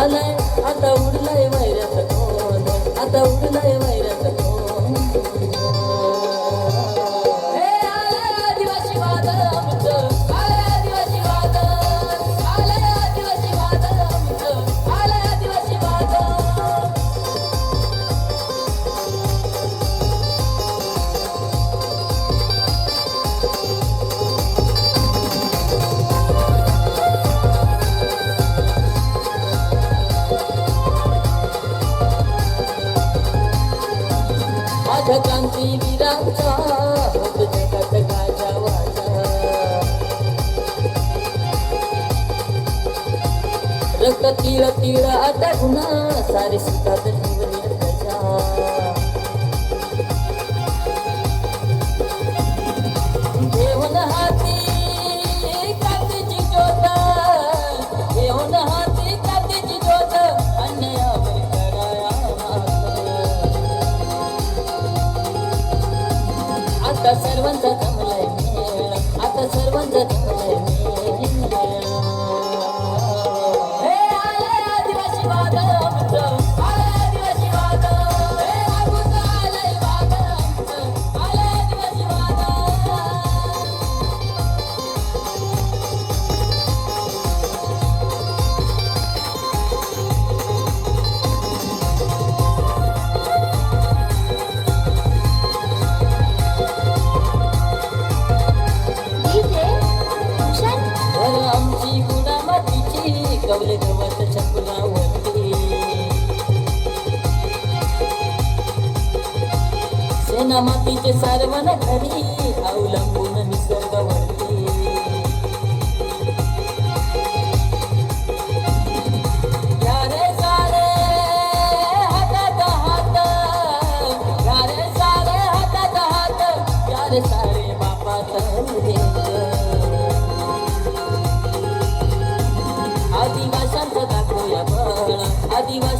आलाय आता उडलाय जगांची विरांचा रक्त तिळ तिळ आता गुन्हा सारे सुखात आता सर्वांचा जमलाय आता सर्वांचा जमलाय लागले सेना मातीचे सारवण घरी अवलंबून निसर्गवर you was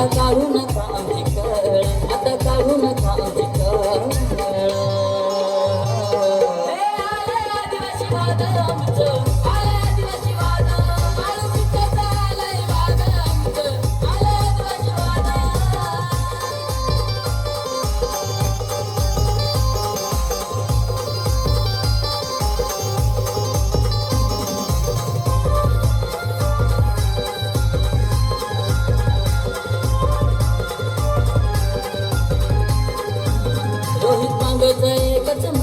आता काढू नका अधिक आता काढू नका अधिक आदिवासी But day, got to.